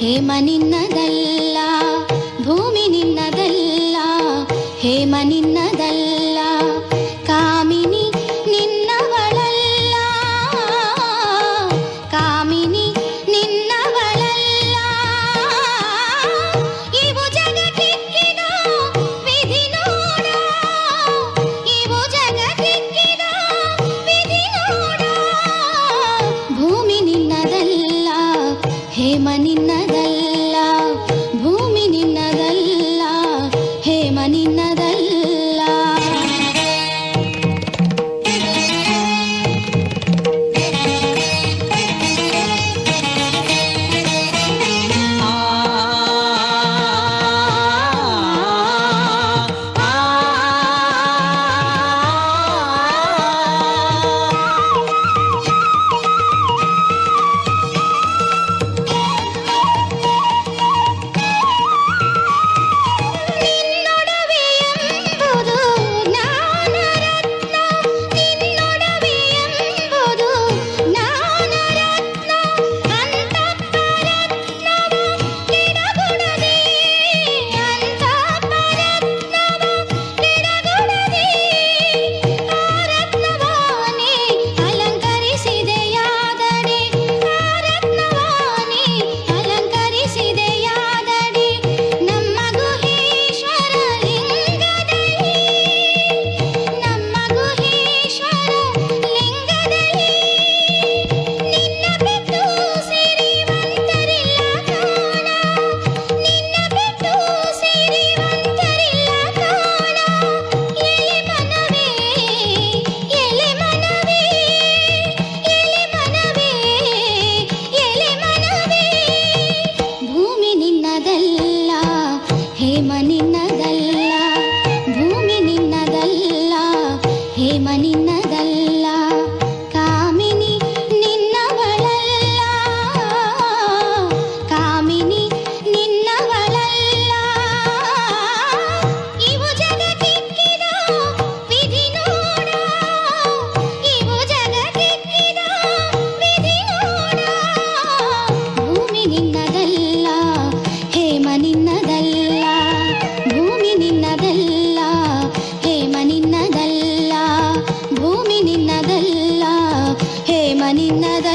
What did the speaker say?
ಹೇಮ ನಿನ್ನದಲ್ಲ ಭೂಮಿ ನಿನ್ನದಲ್ಲ ಹೇಮ ನಿನ್ನದಲ್ಲ ಕಾಮಿನಿ ನಿನ್ನವಳಲ್ಲ ಕಾಮಿನಿ ನಿನ್ನವಳಲ್ಲ ಇವು ಜಗಕ್ಕಿಕ್ಕಿದ ವಿಧಿ ನೋಡ ಇವು ಜಗಕ್ಕಿಕ್ಕಿದ ವಿಧಿ ನೋಡ ಭೂಮಿ ನಿನ್ನದಲ್ಲ ಹೇಮ ನಿನ್ನದಲ್ಲ ನಿನ್ನದಲ್ಲ ಭೂಮಿ ನಿನ್ನದಲ್ಲ ಹೇಮ ನಿನ್ನ ನಿನ್ನದ